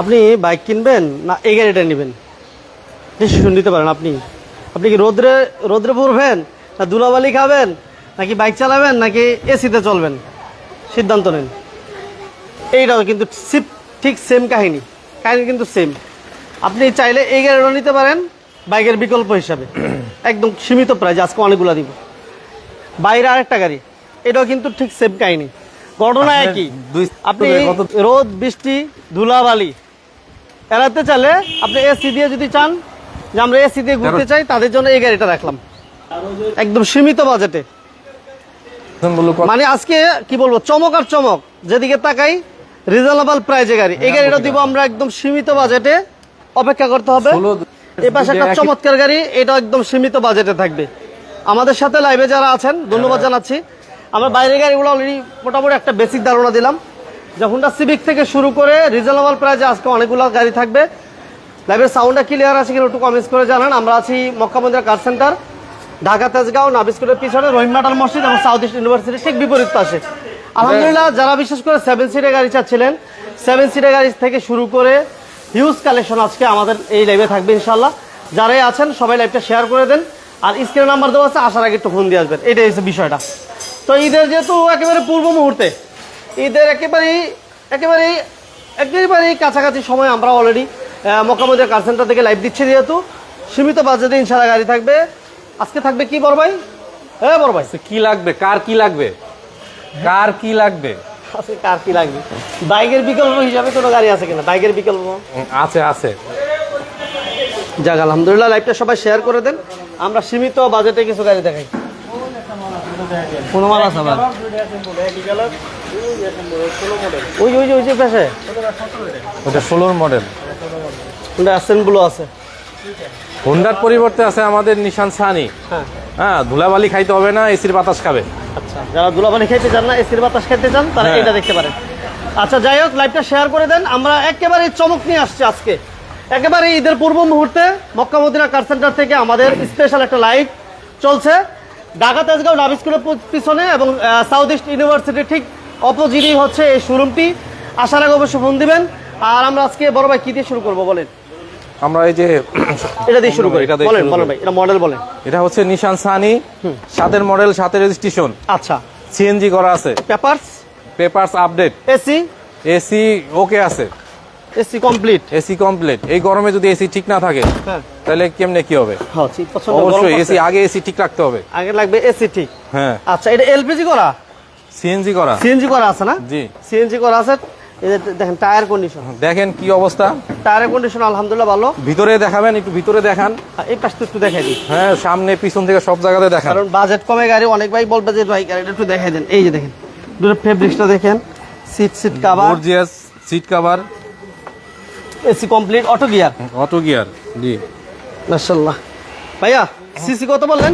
আপনি বাইক কিনবেন না এই গাড়িটা নেবেন? ডিসিশন নিতে পারেন আপনি। আপনি কি রোদ্রে রোদ্রে পড়বেন না ধুলাবালি খাবেন নাকি বাইক চালাবেন নাকি এসিতে চলবেন? সিদ্ধান্ত নেন। এইটাও কিন্তু সিপ ঠিক সেম কাহিনী। কাহিনী কিন্তু সেম আপনি চাইলে এই গাড়িটা নিতে পারেন বাইকের বিকল্প হিসাবে। একদম সীমিত প্রাইস আজকে অনেকগুলো দিব। বাইরে আরেকটা গাড়ি। এটাও কিন্তু ঠিক সেম কাহিনী। ঘটনা একই। আপনি রোদ বৃষ্টি ধুলাবালি এড়াতে চাইলে আপনি এসি দিয়ে যদি চান যে আমরা এসি দিয়ে ঘুরতে চাই তাদের জন্য এই গাড়িটা রাখলাম। একদম সীমিত বাজেটে। মানে আজকে কি বলব চমক আর চমক। যেদিকে তাকাই রিজনেবল প্রাইজে গাড়ি। এই গাড়িটা দিব আমরা একদম সীমিত বাজেটে। অপেক্ষা করতে হবে। এই পাশে একটা চমৎকার গাড়ি এটা একদম সীমিত বাজেটে থাকবে। আমাদের সাথে লাইভে যারা আছেন ধন্যবাদ জানাচ্ছি। আমরা বাইরের গাড়িগুলো অলরেডি মোটামুটি একটা বেসিক ধারণা দিলাম। যে হুন্ডা সিভিক থেকে শুরু করে রিজনেবল প্রাইজে আজকে অনেকগুলো গাড়ি থাকবে। লাইভের সাউন্ডটা ক্লিয়ার আছে কিনা একটু কমেন্টস করে জানান। আমরা আছি মক্কা মন্দির কার সেন্টার ঢাকা, তেজগাঁও নাবিস্কুলের পিছনে, রহিম মাটাল মসজিদ এবং সাউথ ইস্ট ইউনিভার্সিটি ঠিক বিপরীত পাশে। আলহামদুলিল্লাহ, যারা বিশেষ করে সেভেন সিটের গাড়ি চাচ্ছিলেন সেভেন সিটের গাড়ি থেকে শুরু করে হিউজ কালেকশন আজকে আমাদের এই লাইভে থাকবে ইনশাল্লাহ যারাই আছেন, সবাই লাইভটা শেয়ার করে দেন। আর স্ক্রিন নাম্বার দেওয়া আছে, আসার আগে একটু ফোন দিয়ে আসবেন। এটাই হচ্ছে বিষয়টা। তো ঈদের যেহেতু একেবারে পূর্ব মুহূর্তে ঈদের একেবারেই একেবারেই একেবারেই কাছাকাছি সময় আমরা অলরেডি মোকামদের কার সেন্টার থেকে লাইভ দিচ্ছি যেহেতু। সীমিত বাজেটে ইনশাল্লাহ গাড়ি থাকবে। আজকে থাকবে কি বড় ভাই? হ্যাঁ বড় ভাই। আচ্ছা, কি লাগবে? কার কি লাগবে? কার কি লাগবে? আজকে কার কি লাগবে? বাইকের বিকল্প হিসাবে কোনো গাড়ি আছে কিনা? বাইকের বিকল্প? আছে আছে। যাক আলহামদুলিল্লাহ লাইভটা সবাই শেয়ার করে দেন। আমরা সীমিত বাজেটে কিছু গাড়ি দেখাই। কোনো মাল আছে আবার? ওই ওই ওই যে পাশে। ওটা ষোলোর মডেল। ওটা অ্যাসেন্টগুলো আছে। হোন্ডার পরিবর্তে আছে আমাদের নিশান সানি হ্যাঁ। হ্যাঁ ধুলাবালি খাইতে হবে না এসির বাতাস খাবে। আচ্ছা যারা ধুলাবালি খাইতে চান না এসির বাতাস খাইতে চান তারা হ্যাঁ। এটা দেখতে পারেন। আচ্ছা যাই হোক লাইভটা শেয়ার করে দেন। আমরা একেবারে চমক নিয়ে আসছি আজকে। একেবারে ঈদের পূর্ব মুহূর্তে মক্কা মদিনা কার সেন্টার থেকে আমাদের স্পেশাল একটা লাইভ চলছে। ঢাকা তেজগাঁও নাভ স্কুলের পিছনে এবং সাউথ ইস্ট ইউনিভার্সিটি ঠিক অপোজিটই হচ্ছে এই শোরুমটি। আসার আগে অবশ্যই ফোন দিবেন। আর আমরা আজকে বড় ভাই কি দিয়ে শুরু করব বলেন? আমরা এই যে এটা দিয়ে শুরু করি। এটা দিয়ে বলেন বলেন ভাই এটা মডেল বলেন। এটা হচ্ছে নিশান সানি সাতের মডেল সাতের রেজিস্ট্রেশন আচ্ছা। সিএনজি করা আছে। Papers papers update AC AC okay আছে। এসি কমপ্লিট এসি কমপ্লিট এই গরমে যদি এসি ঠিক না থাকে হ্যাঁ। তাহলে কেমনে কি হবে? হ্যাঁ গরম অবশ্যই এসি আগে এসি ঠিক রাখতে হবে। আগে লাগবে এসি ঠিক। হ্যাঁ। আচ্ছা এটা এলপিজি করা? সিএনজি করা? সিএনজি করা আছে না? জি। সিএনজি করা আছে এই যে দেখেন টায়ার কন্ডিশন দেখেন কি অবস্থা? টায়ারের কন্ডিশন আলহামদুলিল্লাহ ভালো। ভিতরে দেখাবেন একটু ভিতরে দেখান। আর এই পাশটা একটু দেখাই দিই। হ্যাঁ সামনে পিছন থেকে সব জায়গাতে দেখান। কারণ বাজেট কমে গাড়ি অনেক ভাই বলবে যে ভাই গাড়িটা একটু দেখাই দেন। এই যে দেখেন দুটো ফেব্রিক্সটা দেখেন। Seat seat cover gorgeous seat cover AC complete auto gear auto gear জি। মাশাআল্লাহ। ভাইয়া সিসি কত বললেন?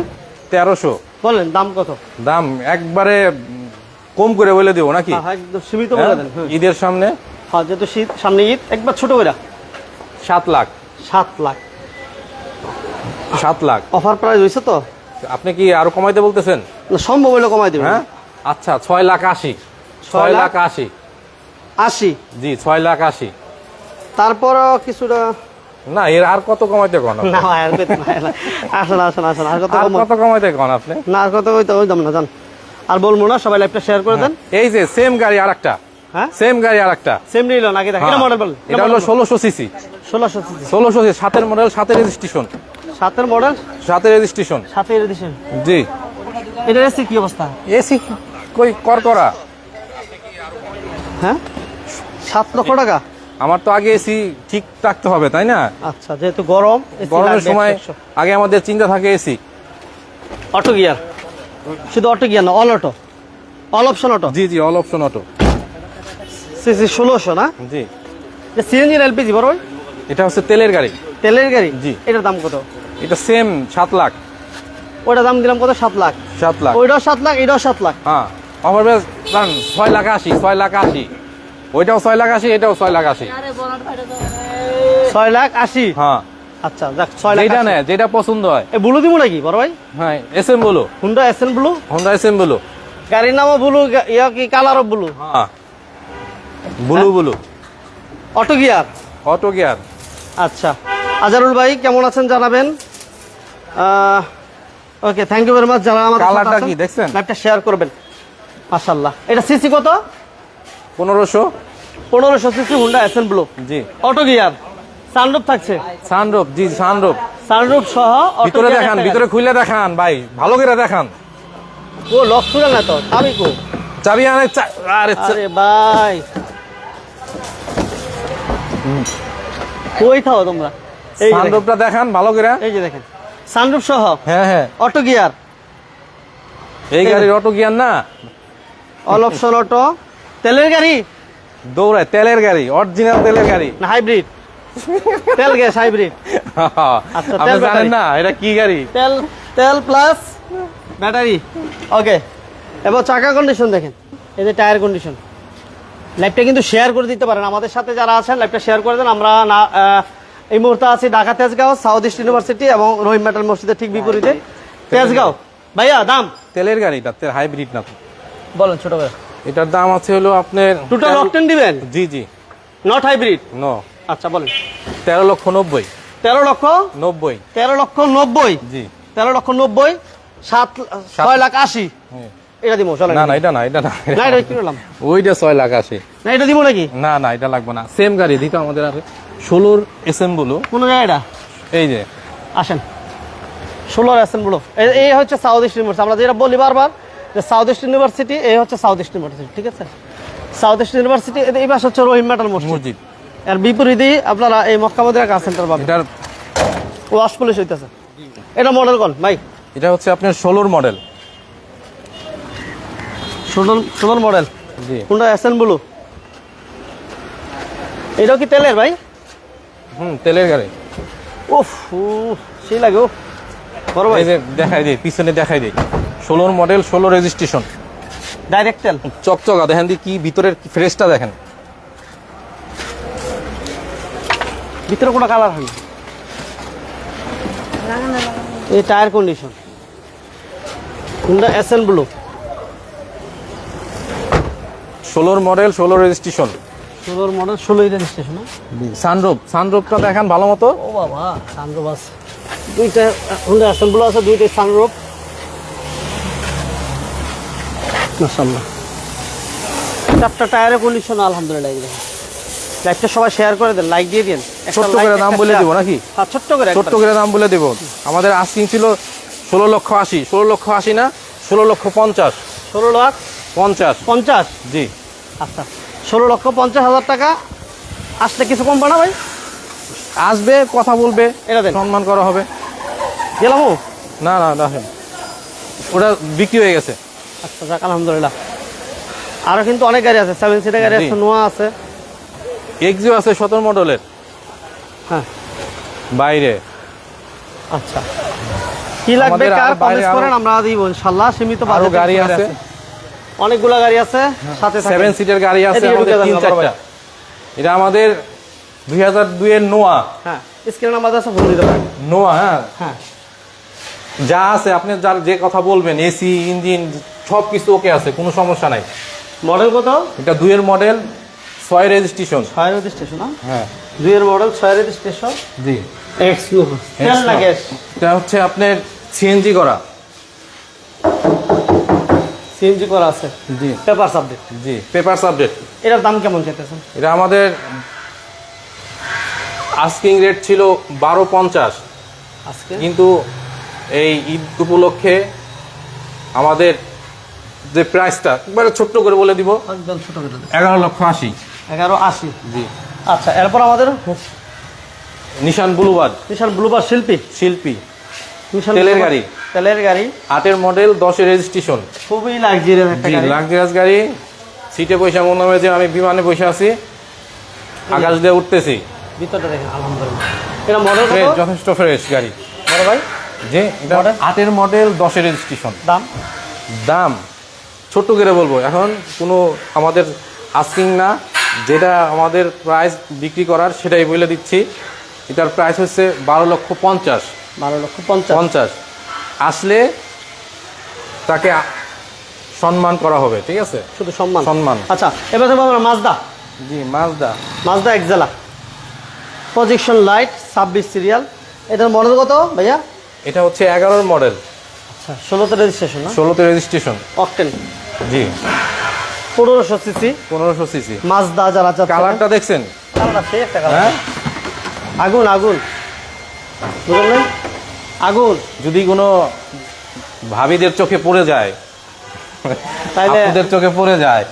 তেরোশো। বলেন দাম কত? দাম একবারে কম করে বলে দেবো নাকি? হ্যাঁ, হ্যাঁ, সীমিত হ্যাঁ? দেন ঈদের সামনে? হ্যাঁ যেহেতু শীত সামনে ঈদ একবার ছোট করে সাত লাখ। সাত লাখ। সাত লাখ। অফার প্রাইস হয়েছে তো? আপনি কি আরও কমাইতে বলতেছেন? সম্ভব হলে কমাই দেবেন। হ্যাঁ? আচ্ছা ছয় লাখ আশি। ছয় লাখ আশি। আশি? জি ছয় লাখ আশি। তারপরও কিছুটা না এর আর কত কমাইতে কন? না। আসেন আসেন আসেন আর কত কত কমাইতে কন আপনি? না আর কত ওই তো ওই দাম না জান। আর বলব না সবাই লাইভটা শেয়ার করে দেন। এই যে সেম গাড়ি আর একটা হ্যাঁ? সেম গাড়ি আর একটা সেম নিল নাকি দেখ এটা মডেল বল। এটা হলো ষোলোশো সিসি ষোলোশো সিসি ষোলোশো সিসি সাতের মডেল সাতের রেজিস্ট্রেশন সাতের মডেল সাতের রেজিস্ট্রেশন সাথে এডিশন জি। এটা এসি কি অবস্থা? এসি কই কর করা। হ্যাঁ? সাত লক্ষ টাকা? আমার তো আগে এসি ঠিক রাখতে হবে তাই না? আচ্ছা যেহেতু গরম গরমের সময় আগে আমাদের চিন্তা থাকে এসি অটো গিয়ার শুধু অটো গিয়ার না all auto all option auto জি জি all option auto C CC ষোলোশো না? জি। এটা সিএনজি না এলপিজি বড় ভাই? এটা হচ্ছে তেলের গাড়ি। তেলের গাড়ি? জি। এটার দাম কত? এটা সেম সাত লাখ। ওইটার দাম দিলাম কত? সাত লাখ। সাত লাখ। ওইটাও সাত লাখ এটাও সাত লাখ। হ্যাঁ। আমার বেশ দাম ছয় লাখ আশি ছয় লাখ আশি। ওইটাও ছয় লাখ আশি এটাও ছয় লাখ আশি। ছয় লাখ আশি? হ্যাঁ। আচ্ছা যাক ছয় লাখ যেটা পছন্দ হয়। এ ব্লু দিব নাকি বড় ভাই? হ্যাঁ বলো। Honda SN blue? হোন্ডা বলো। গাড়ির নামও ব্লু ইয়া কি কালার অফ ব্লু? হ্যাঁ। Blue blue. Auto gear auto gear আচ্ছা। আজারুল ভাই কেমন আছেন জানাবেন? Okay thank you very much যারা আমাদের কালারটা কি দেখছেন? লাইভটা শেয়ার করবেন। এটা সিসি কত? পনেরোশো। পনেরোশো সিসি হুন্ডা এসএন ব্লু জি। অটো গিয়ার সানরুফ থাকছে? সানরূপ জি সানরূপ। সানরুফ সহ ভিতরে দেখান ভিতরে খুলে দেখান ভাই ভালো করে দেখান। ও লক খুলে না তো? আমি কো? চাবি আনে আরে আরে ভাই। কই থাও তোমরা? এই সানরূপটা দেখান। ভালো করে। এই যে দেখেন। সানরুফ সহ? হ্যাঁ হ্যাঁ। Auto gear? এই গাড়ির অটো গিয়ার না? All option auto. তেলের গাড়ি? দৌড়ায় তেলের গাড়ি অরিজিনাল তেলের গাড়ি। না হাইব্রিড? তেল গ্যাস হাইব্রিড। আচ্ছা, তেল জানেন না এটা কি গাড়ি? তেল তেল প্লাস ব্যাটারি। ওকে এবার চাকা কন্ডিশন দেখেন। এই যে টায়ার কন্ডিশন লাইভটা কিন্তু শেয়ার করে দিতে পারেন। আমাদের সাথে যারা আছেন লাইভটা শেয়ার করে দেন। আমরা না এই মুহূর্তে আছি Dhaka Tejgaon south east university এবং রহিম মেটাল মসজিদের ঠিক বিপরীতে। তেজগাঁও। ভাইয়া দাম? তেলের গাড়ি এটা তেল হাইব্রিড না তো। বলেন ছোট করে এটার দাম আছে হলো আপনার টোটাল অকটেন দিবেন? জি জি। নট হাইব্রিড নো আচ্ছা বলেন। তেরো লক্ষ নব্বই। তেরো লক্ষ নব্বই। তেরো লক্ষ নব্বই। জি। তেরো লক্ষ নব্বই সাত ছয় লাখ আশি। এটা দিব চলেন। না না এটা না এটা না। না এটা কিনলাম ওইটা ছয় লাখ না এটা দিব নাকি? না না এটা লাগবে না। সেম গাড়ি দিতে আমাদের আর ষোলোর এসেম্বলু কোন জায়গাটা এই যে। আসেন। ষোলোর এই- হচ্ছে সাউথ ইস্ট ইউনিভার্সিটি আমরা যেটা বলি বারবার যে সাউথ ইস্ট ইউনিভার্সিটি এই হচ্ছে সাউথ ইস্ট ইউনিভার্সিটি ঠিক আছে? সাউথ ইস্ট ইউনিভার্সিটি এই পাশে হচ্ছে রহিম মেটাল মসজিদ। এর বিপরীতেই আপনারা এই মক্কামদের কাজ সেন্টার পাবেন। এটার ওয়াশ পুলিশ হইতেছে। এটা মডেল কোন? ভাই। এটা হচ্ছে আপনার ষোলোর মডেল ষোলোর ষোলোর মডেল জি। কোনটা এসএন ব্লু এটাও কি তেলের ভাই? হুম তেলের গাড়ি। উফ সেই লাগে ও বড় ভাই। দেখাই দিই পিছনে দেখাই দিই। ষোলোর মডেল ষোলো রেজিস্ট্রেশন ডাইরেক্ট তেল। চকচকা দেখেন দি কি ভিতরের ফ্রেশটা দেখেন। ভিতরে কোনো কালার হয় এই tyre condition. Honda SN blue ষোলোর মডেল ষোলো রেজিস্ট্রেশন। ষোলোর মডেল ষোলোই রেজিস্ট্রেশন সানরূপ সানরূপটা দেখান ভালো মতো। ও বাবা সানরূপ আছে। দুইটা হুন্ডা এসএন ব্লু আছে দুইটাই সানরূপ। মাশাল্লাহ চারটা টায়ারের কন্ডিশন আলহামদুলিল্লাহ। লাইকটা সবাই শেয়ার করে দেন লাইক দিয়ে দিন ছোট্ট করে দাম বলে। দিব নাকি? হ্যাঁ ছোট্ট করে ছোট্ট করে দাম বলে দেব। আমাদের আস্কিং ছিল ষোলো লক্ষ আশি। ষোলো লক্ষ আশি না? ষোলো লক্ষ পঞ্চাশ। ষোলো লাখ পঞ্চাশ। পঞ্চাশ? জি। আচ্ছা ষোলো লক্ষ পঞ্চাশ হাজার টাকা। আসতে কিছু কম পানা ভাই? আসবে কথা বলবে এটা সম্মান করা হবে। গেলাম না না দেখেন ওটা বিক্রি হয়ে গেছে। আচ্ছা যাক আলহামদুলিল্লাহ। আরও কিন্তু অনেক গাড়ি আছে। সেভেন সিটার গাড়ি আছে নোয়া আছে। এক্সিও আছে সতেরো মডেলের হ্যাঁ। বাইরে। আচ্ছা। কি লাগবে? কার আরও বাইরে কমেন্ট আরো- করেন? আমরা দিব ইনশাল্লাহ সীমিত আরও গাড়ি আছে। অনেকগুলা গাড়ি আছে সাথে থাকে। সেভেন সিটের গাড়ি আছে আমাদের তিন। চারটা। এটা আমাদের দুই হাজার দুইয়ের নোয়া হ্যাঁ স্ক্রিনে নাম্বার আছে ফোন দিতে পারেন। নোয়া হ্যাঁ। হ্যাঁ। যা আছে আপনি যার যে কথা বলবেন এসি ইঞ্জিন সব কিছু ওকে আছে কোনো সমস্যা নাই। মডেল কত? এটা দুইয়ের মডেল ছয় রেজিস্ট্রেশন ছয় রেজিস্ট্রেশন হ্যাঁ। দুইয়ের মডেল ছয় রেজিস্ট্রেশন জি। এক্স ইউ তেল না গ্যাস? এটা হচ্ছে আপনার সিএনজি করা। সিএনজি করা আছে? জি। পেপার সাবজেক্ট জি পেপার সাবজেক্ট এটার দাম কেমন চাইতেছেন? এটা আমাদের আস্কিং রেট ছিল বারো পঞ্চাশ। আজকে? কিন্তু এই ঈদ উপলক্ষে আমাদের যে প্রাইসটা একবারে ছোট্ট করে বলে দিব একদম ছোট করে এগারো লক্ষ আশি। এগারো আশি। জি। আচ্ছা এরপর আমাদের? নিশান বুলুবাদ। নিশান ব্লুবার শিল্পী? শিল্পী। তেলের গাড়ি। তেলের গাড়ি। আটের মডেল দশের রেজিস্ট্রেশন খুবই লাক্সারিয়াস একটা গাড়ি। লাক্সারিয়াস গাড়ি। সিটে পয়সা মনে হয় যে আমি বিমানে বসে আছি। আকাশ দিয়ে উঠতেছি। ভিতরটা দেখেন আলহামদুলিল্লাহ। এটা মডেল কত? যথেষ্ট ফ্রেশ গাড়ি। বড় ভাই? যে এটা আটের মডেল দশের রেজিস্ট্রেশন দাম? দাম? ছোট্ট করে বলব এখন কোনো আমাদের আস্কিং না। যেটা আমাদের প্রাইস বিক্রি করার সেটাই বলে দিচ্ছি। এটার প্রাইস হচ্ছে বারো লক্ষ পঞ্চাশ। বারো লক্ষ পঞ্চাশ। পঞ্চাশ। আসলে তাকে সম্মান করা হবে ঠিক আছে? শুধু সম্মান? সম্মান। আচ্ছা এবার যাব আমরা মাজদা জি Mazda Mazda Axela projection light ছাব্বিশ সিরিয়াল এটার মডেল কত ভাইয়া? এটা হচ্ছে এগারোর মডেল আচ্ছা ষোলোতে রেজিস্ট্রেশন ষোলোতে রেজিস্ট্রেশন অকটেন জি। পনেরোশো সিসি। পনেরোশো সিসি। মাজদা যারা কালারটা দেখছেন? হ্যাঁ? আগুন আগুন। বুঝলেন? আগুন। যদি কোনো ভাবিদের চোখে পড়ে যায় তাইলে আপুদের চোখে পড়ে যায়।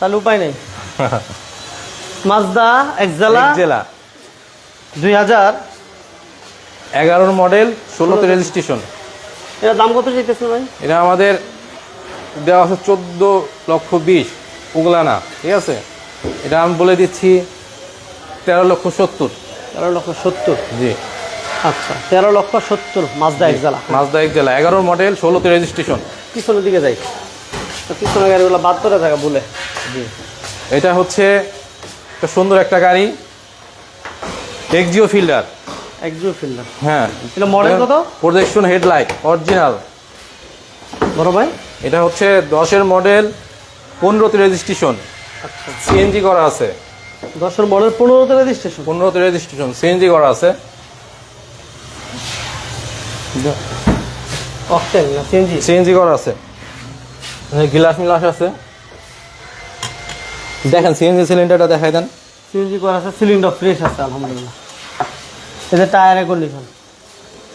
তাহলে উপায় নেই। মাজদা একজালা। জেলা দুই হাজার। এগারোর মডেল ষোলোতে রেজিস্ট্রেশন। এটার দাম কত চাইতেছে ভাই? এটা আমাদের দেওয়া আছে চোদ্দ লক্ষ বিশ। ওগুলা না ঠিক আছে? এটা আমি বলে দিচ্ছি তেরো লক্ষ সত্তর। তেরো লক্ষ সত্তর? জি। আচ্ছা তেরো লক্ষ সত্তর মাজদা একজালা মাজদা এক জেলা এগারোর মডেল ষোলোতে রেজিস্ট্রেশন পিছনের দিকে যাই। পিছনের গাড়িগুলো বাদ করে থাকা বলে জি। এটা হচ্ছে একটা সুন্দর একটা গাড়ি এক্সিও ফিল্ডার একজু ফিল্ডার হ্যাঁ। এটা মডেল কত? প্রজেকশন হেডলাইট অরিজিনাল বড় ভাই? এটা হচ্ছে দশের মডেল পনেরোতে রেজিস্ট্রেশন আচ্ছা। সিএনজি করা আছে। দশের মডেল পনেরোতে রেজিস্ট্রেশন পনেরোতে রেজিস্ট্রেশন সিএনজি করা আছে। অকটেন না সিএনজি সিএনজি করা আছে। গিলাস মিলাস আছে। দেখেন সিএনজি সিলিন্ডারটা দেখাই দেন। সিএনজি করা আছে সিলিন্ডার ফ্রেশ আছে আলহামদুলিল্লাহ। এদের টায়ারের কন্ডিশন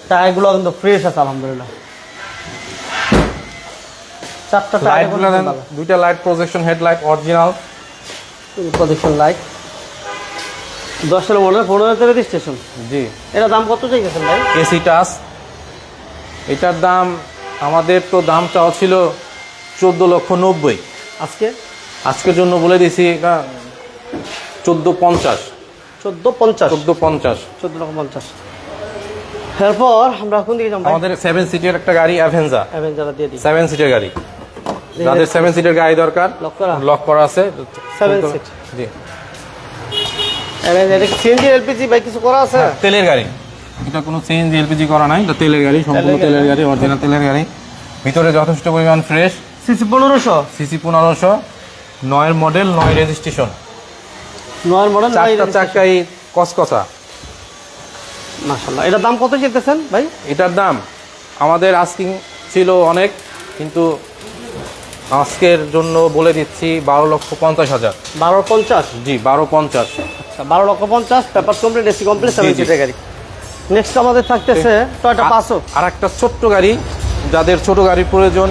টায়ারগুলো কিন্তু ফ্রেশ আছে আলহামদুলিল্লাহ। চারটা টায়ারের লাইটগুলো দেন দুইটা লাইট প্রজেকশন হেডলাইট অরিজিনাল প্রদক্ষিণ লাইট দশের মডেল পনেরোতে রেজিস্ট্রেশন জি। এটা দাম কত চাইছেন ভাই? এসি টাচ এটার দাম আমাদের তো দাম চাওয়া ছিল চোদ্দ লক্ষ নব্বই। আজকে? আজকের জন্য বলে দিছি এটা চোদ্দ পঞ্চাশ। চোদ্দ পঞ্চাশ? চোদ্দ পঞ্চাশ। চোদ্দ লক্ষ পঞ্চাশ। এরপর আমরা কোন দিকে যাব আমাদের সেভেন সিটের একটা গাড়ি অ্যাভেঞ্জা অ্যাভেঞ্জারা দিয়ে দিই। সেভেন সিটের গাড়ি। যাদের সেভেন সিটের গাড়ি দরকার লক করা। আছে Seven seat। জি। CNG LPG? ভাই কিছু করা আছে? তেলের গাড়ি। এটা কোনো সিএনজি এলপিজি করা নাই এটা তেলের গাড়ি সম্পূর্ণ তেলের গাড়ি। অরিজিনাল তেলের গাড়ি। ভিতরে যথেষ্ট পরিমাণ ফ্রেশ সিসি পনেরোশো? সিসি পনেরোশো নয়ের মডেল নয় রেজিস্ট্রেশন নয় মডেল চারটা চাকাই কসকসা। মাশাল্লাহ এটার দাম কত চেতেছেন ভাই? এটার দাম আমাদের আস্কিং ছিল অনেক কিন্তু আজকের জন্য বলে দিচ্ছি বারো লক্ষ পঞ্চাশ হাজার। বারো পঞ্চাশ? জি বারো পঞ্চাশ। আচ্ছা বারো লক্ষ পঞ্চাশ paper complete AC complete seven সিটের গাড়ি। নেক্সট আমাদের থাকতেছে টয়টা পাঁচশো। আর একটা ছোট্ট গাড়ি যাদের ছোট গাড়ির প্রয়োজন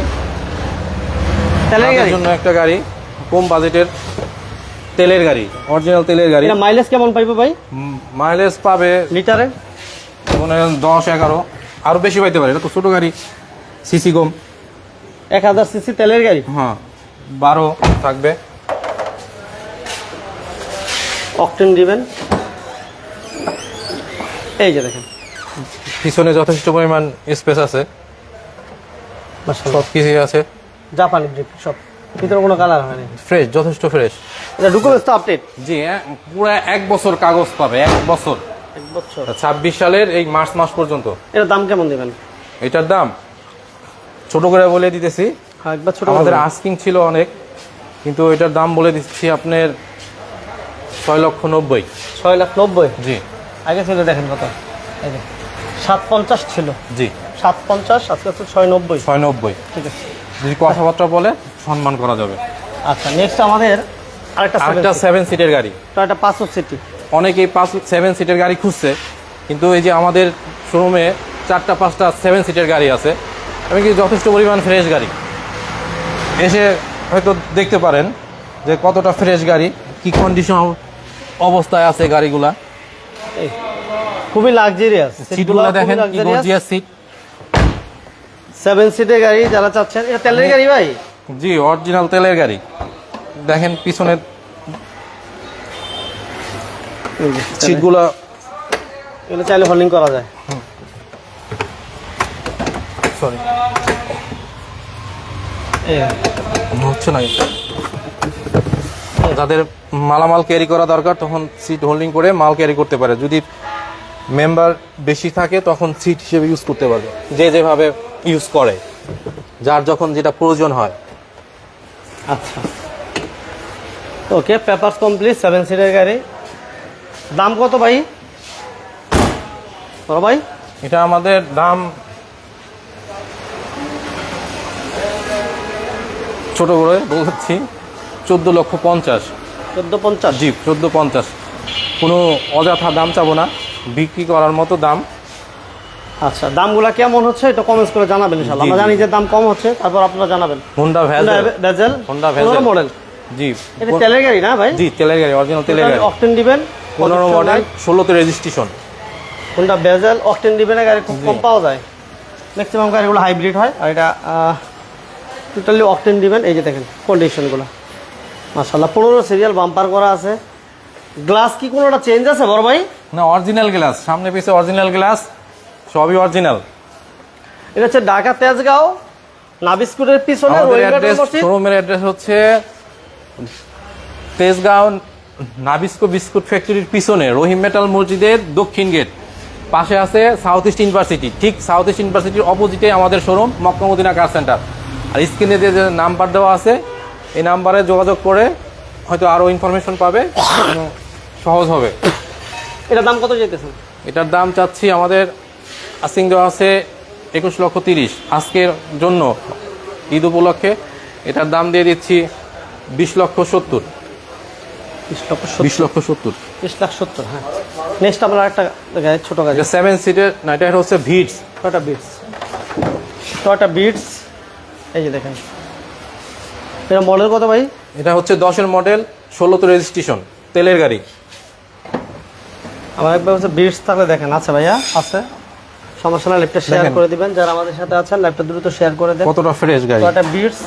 তেলের তাদের গাড়ি? জন্য একটা গাড়ি কম বাজেটের তেলের গাড়ি অরিজিনাল তেলের গাড়ি। এটা মাইলেজ কেমন পাইবো ভাই? মাইলেজ পাবে লিটারে? মনে হয় দশ এগারো আরও বেশি পাইতে পারে এটা তো ছোটো গাড়ি সিসি কম এক হাজার সিসি তেলের গাড়ি? হ্যাঁ বারো থাকবে। অকটেন দিবেন। এই যে দেখেন। পিছনে যথেষ্ট পরিমাণ স্পেস আছে। সব কিছুই আছে। জাপানি ড্রিপ সব। ভিতরে কোনো কালার হয়নি ফ্রেশ যথেষ্ট ফ্রেশ এটা ডকুমেন্টস তো আপডেট জি পুরো এক বছর কাগজ পাবে এক বছর। এক বছর। ছাব্বিশ সালের এই মার্চ মাস পর্যন্ত। এটার দাম কেমন দেবেন? এটার দাম ছোট করে বলে দিতেছি। হ্যাঁ একবার ছোট আমাদের আস্কিং ছিল অনেক কিন্তু এটার দাম বলে দিচ্ছি আপনার ছয় লক্ষ নব্বই। ছয় লাখ নব্বই? জি। আগে ছিল দেখেন কত। সাত পঞ্চাশ ছিল। জি। সাত পঞ্চাশ আজকে হচ্ছে ছয় নব্বই। ছয় নব্বই। ঠিক আছে। যদি কথাবার্তা বলে সম্মান করা যাবে। আচ্ছা নেক্সট আমাদের আরেকটা আরেকটা সেভেন সিটের গাড়ি। টয়টা পাঁচশো সিটি অনেকেই পাঁচ সেভেন সিটের গাড়ি খুঁজছে কিন্তু এই যে আমাদের শোরুমে চারটা পাঁচটা সেভেন সিটের গাড়ি আছে। এবং কি যথেষ্ট পরিমাণ ফ্রেশ গাড়ি। এসে হয়তো দেখতে পারেন যে কতটা ফ্রেশ গাড়ি কি কন্ডিশন অবস্থায় আছে গাড়িগুলা। খুবই লাক্সারিয়াস সিটগুলো দেখেন কি গর্জিয়াস সিট সেভেন সিটের গাড়ি যারা চাচ্ছেন এটা তেলের গাড়ি ভাই? জি অরিজিনাল তেলের গাড়ি। দেখেন পিছনের সিটগুলো এগুলো চাইলে হোল্ডিং করা যায়। সরি হচ্ছে না যাদের মালামাল ক্যারি করা দরকার তখন সিট হোল্ডিং করে মাল ক্যারি করতে পারে। যদি মেম্বার বেশি থাকে তখন সিট হিসেবে ইউজ করতে পারবে। যে যেভাবে ইউজ করে। যার যখন যেটা প্রয়োজন হয়। আচ্ছা। ওকে পেপার কমপ্লিট সেভেন সিটের গাড়ি। দাম কত ভাই? বড় ভাই? এটা আমাদের দাম ছোট করে বলছি চোদ্দ লক্ষ পঞ্চাশ। চোদ্দ পঞ্চাশ? জি চোদ্দ পঞ্চাশ। কোনো অযথা দাম চাবো না বিক্রি করার মতো দাম। আচ্ছা দামগুলো কেমন হচ্ছে এটা কমেন্টস করে জানাবেন ইনশাল্লাহ আমরা জানি যে দাম কম হচ্ছে তারপর আপনারা জানাবেন। Honda Vezel Honda Vezel। Model জি। এটা তেলের গাড়ি না ভাই? জি তেলের গাড়ি অরিজিনাল তেলের গাড়ি। অকটেন দিবেন? পনেরো মডেল ষোলোতে রেজিস্ট্রেশন কোনটা বেজেল অকটেন দিবেনের গাড়ি খুব কম পাওয়া যায়। ম্যাক্সিমাম গাড়িগুলো হাইব্রিড হয় আর এটা টোটালি অকটেন দিবেন এই যে দেখেন কন্ডিশনগুলো মাশাল্লাহ পনেরো সিরিয়াল বাম্পার করা আছে। গ্লাস কি কোনোটা চেঞ্জ আছে বড় ভাই? না অরিজিনাল গ্লাস সামনে পিছে অরিজিনাল গ্লাস সবই অরিজিনাল এটা হচ্ছে ঢাকা তেজগাঁও নাবিস্কুটের পিছনে শোরুমের অ্যাড্রেস হচ্ছে তেজগাঁও নাবিস্কো বিস্কুট ফ্যাক্টরির পিছনে রহিম মেটাল মসজিদের দক্ষিণ গেট। পাশে আছে সাউথ ইস্ট ইউনিভার্সিটি ঠিক সাউথ ইস্ট ইউনিভার্সিটির অপোজিটে আমাদের শোরুম মক্কামুদ্দিনা কার সেন্টার আর স্ক্রিনে যে নাম্বার দেওয়া আছে এই নাম্বারে যোগাযোগ করে হয়তো আরও ইনফরমেশন পাবে সহজ হবে। এটার দাম কত যেতেছে এটার দাম চাচ্ছি আমাদের আসিং দেওয়া আছে একুশ লক্ষ তিরিশ। আজকের জন্য ঈদ উপলক্ষে এটার দাম দিয়ে দিচ্ছি বিশ লক্ষ সত্তর। বিশ লক্ষ সত্তর। বিশ লাখ সত্তর হ্যাঁ। নেক্সট আমরা একটা ছোট গাড়ি। সেভেন সিটের না এটা হচ্ছে Vitz Toyota Vitz Toyota Vitz এই যে দেখেন। এটা মডেল কত ভাই? এটা হচ্ছে দশের মডেল ষোলোতে রেজিস্ট্রেশন তেলের গাড়ি। আমার একবার হচ্ছে বিটস থাকলে দেখেন। আছে ভাইয়া? আছে। সমস্যা না ল্যাপটা শেয়ার করে দিবেন। যারা আমাদের সাথে আছেন ল্যাপটা দ্রুত শেয়ার করে দেন। কতটা ফ্রেশ গাড়ি। টয়টা বিটস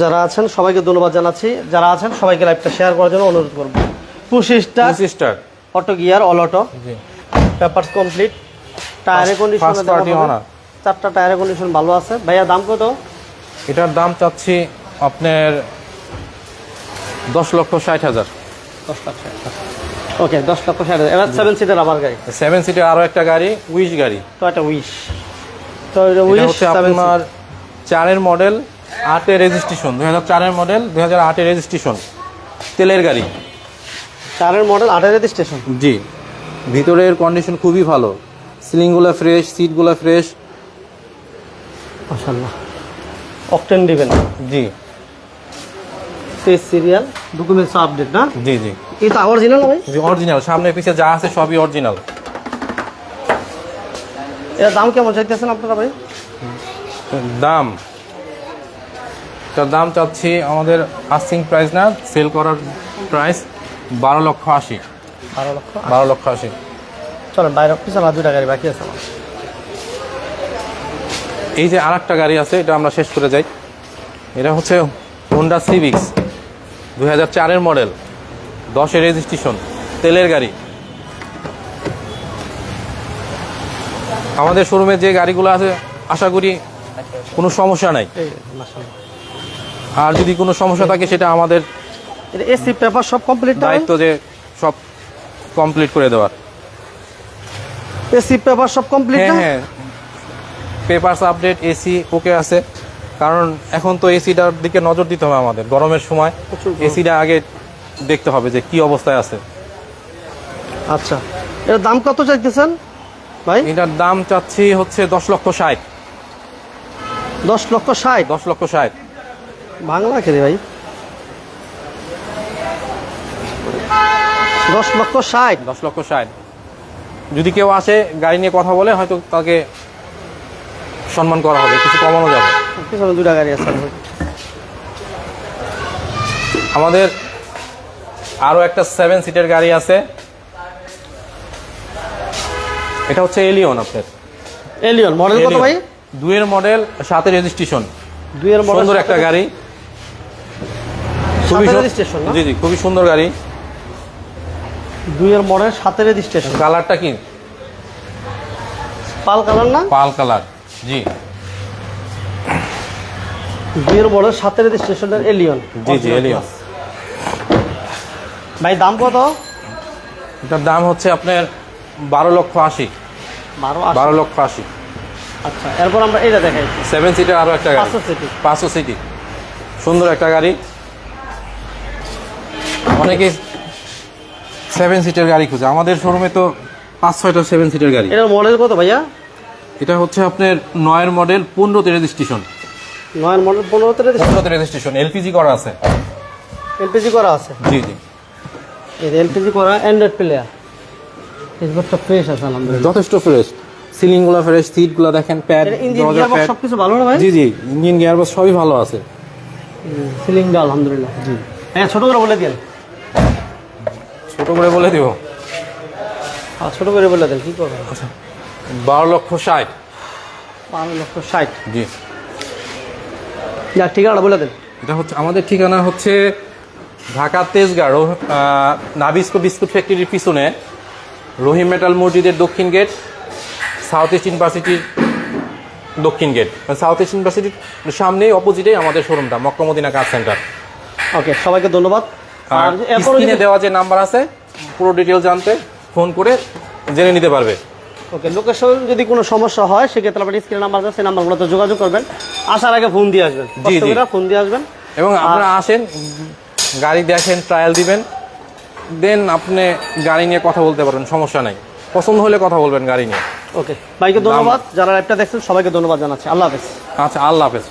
যারা আছেন সবাইকে ধন্যবাদ জানাচ্ছি। যারা আছেন সবাইকে লাইভটা শেয়ার করার জন্য অনুরোধ করব। Push start system auto gear all auto জি। পেপারস কমপ্লিট টায়ারের কন্ডিশন। চারটা টায়ারের কন্ডিশন ভালো আছে। ভাইয়া দাম কত? এটার দাম চাচ্ছি আপনার দশ লক্ষ ষাট হাজার। দশ ওকে দশ লক্ষ ষাট হাজার। এবার সেভেন সিটার আবার গাড়ি। সেভেন সিটের আরও একটা গাড়ি উইশ গাড়ি। তো একটা উইশ তো উইশ হচ্ছে আপনার চারের মডেল আটের রেজিস্ট্রেশন দুই হাজার চারের মডেল দুই হাজার আটের রেজিস্ট্রেশন তেলের গাড়ি। চারের মডেল আটের রেজিস্ট্রেশন জি। ভিতরের কন্ডিশন খুবই ভালো। সিলিংগুলো ফ্রেশ সিটগুলো ফ্রেশ মাশাল্লাহ অকটেন দিবেন? জি। পেজ সিরিয়াল ডকুমেন্টস আপডেট না? জি জি। তো অরিজিনাল ভাই জি অরিজিনাল সামনে পিছিয়ে যা আছে সবই অরিজিনাল এর দাম কেমন চাইতেছেন আপনারা ভাই? দাম? তার দাম চাচ্ছি আমাদের আস্কিং প্রাইস না সেল করার প্রাইস বারো লক্ষ আশি। বারো লক্ষ বারো লক্ষ আশি। চলো বাইরে পিছনে দুটা গাড়ি বাকি আছে এই যে আর একটা গাড়ি আছে এটা আমরা শেষ করে যাই। এটা হচ্ছে হোন্ডা সিভিক্স দুই হাজার চারের মডেল দশের রেজিস্ট্রেশন তেলের গাড়ি। আমাদের শোরুমে যে গাড়িগুলো আছে আশা করি কোনো সমস্যা নাই। আর যদি কোনো সমস্যা থাকে সেটা আমাদের এসি পেপার সব কমপ্লিট দায়িত্ব যে সব কমপ্লিট করে দেওয়ার। এসি পেপার সব কমপ্লিট হ্যাঁ হ্যাঁ। পেপারস আপডেট এসি ওকে আছে। কারণ এখন তো এসিটার দিকে নজর দিতে হবে আমাদের। গরমের সময় এসিটা আগে দেখতে হবে যে কি অবস্থায় আছে। আচ্ছা এর দাম কত চাইতেছেন ভাই? এটার দাম চাচ্ছি হচ্ছে দশ লক্ষ ষাট। দশ লক্ষ ষাট? দশ লক্ষ ষাট। বাংলা খেলে ভাই। দশ লক্ষ ষাট। দশ লক্ষ ষাট। যদি কেউ আসে গাড়ি নিয়ে কথা বলে হয়তো তাকে সম্মান করা হবে কিছু কমানো যাবে। পিছনে দুটা গাড়ি আছে আমাদের আরও একটা সেভেন সিটের গাড়ি আছে। এটা হচ্ছে এলিয়ন আপনার। এলিয়ন মডেল কত ভাই? দুয়ের মডেল সাথে রেজিস্ট্রেশন দুইয়ের মডেল সুন্দর একটা গাড়ি। খুবই সাথে সু- না? জি জি খুবই সুন্দর গাড়ি। দুইয়ের মডেল সাথে রেজিস্ট্রেশন কালারটা কি? পাল কালার না? Pearl colour. জি। দুইয়ের মডেল সাথে রেজিস্ট্রেশনের এলিয়ন। জি জি এলিয়ন। ভাই দাম কত? এটার দাম হচ্ছে আপনার বারো লক্ষ আশি। বারো বারো লক্ষ আশি। আচ্ছা এরপর আমরা এটা দেখাই। সেভেন সিটের আরও একটা গাড়ি। সিটি। পাঁচশো সিটি। সুন্দর একটা গাড়ি। অনেকে সেভেন সিটের গাড়ি খুঁজে। আমাদের শোরুমে তো পাঁচ ছয়টা সেভেন সিটের গাড়ি। এটার মডেল কত ভাইয়া? এটা হচ্ছে আপনার নয়ের মডেল পনেরোতে রেজিস্ট্রেশন নয়ের মডেল পনেরোতে পনেরোতে রেজিস্ট্রেশন এলপিজি করা আছে। এলপিজি করা আছে? জি জি। এলপিজি করা অ্যান্ড্রয়েড প্লেয়ার ড্যাশবোর্ডটা ফ্রেশ আছে আলহামদুলিল্লাহ। যথেষ্ট ফ্রেশ সিলিংগুলো ফ্রেশ সিটগুলো দেখেন প্যাড দরজা প্যাড সবকিছু ভালো না ভাই? জি জি ইঞ্জিন গিয়ারবক্স সবই ভালো আছে। সিলিংটা আলহামদুলিল্লাহ। জি। হ্যাঁ ছোট করে বলে দেন ছোট করে বলে দিব। আর ছোট করে বলে দেন কি করবেন? বারো লক্ষ ষাট। পাঁচ লক্ষ ষাট। জি। যাক ঠিকানাটা বলে দেন। এটা হচ্ছে আমাদের ঠিকানা হচ্ছে ঢাকা তেজগাঁ রো- নাবিস্কো বিস্কুট ফ্যাক্টরির পিছনে রহিম মেটাল মসজিদের দক্ষিণ গেট সাউথ ইস্ট ইউনিভার্সিটির দক্ষিণ গেট। সাউথ ইস্ট ইউনিভার্সিটির সামনেই অপোজিটে আমাদের শোরুমটা মক্কমদিনা কার সেন্টার। ওকে সবাইকে ধন্যবাদ। আর আর স্ক্রিনে দেওয়া যে নাম্বার আছে পুরো ডিটেল জানতে ফোন করে জেনে নিতে পারবে। ওকে লোকেশন যদি কোনো সমস্যা হয় সেক্ষেত্রে আপনার স্ক্রিন নাম্বার আছে সেই নাম্বারগুলোতে যোগাযোগ করবেন। আসার আগে ফোন দিয়ে আসবেন। জি, জি। ফোন দিয়ে আসবেন। এবং আপনারা আসেন গাড়ি দেখেন ট্রায়াল দিবেন দেন আপনি গাড়ি নিয়ে কথা বলতে পারবেন সমস্যা নাই। পছন্দ হলে কথা বলবেন গাড়ি নিয়ে। ওকে ভাইকে ধন্যবাদ। যারা অ্যাপটা দেখছেন সবাইকে ধন্যবাদ জানাচ্ছি। আল্লাহ হাফেজ। আচ্ছা আল্লাহ হাফেজ।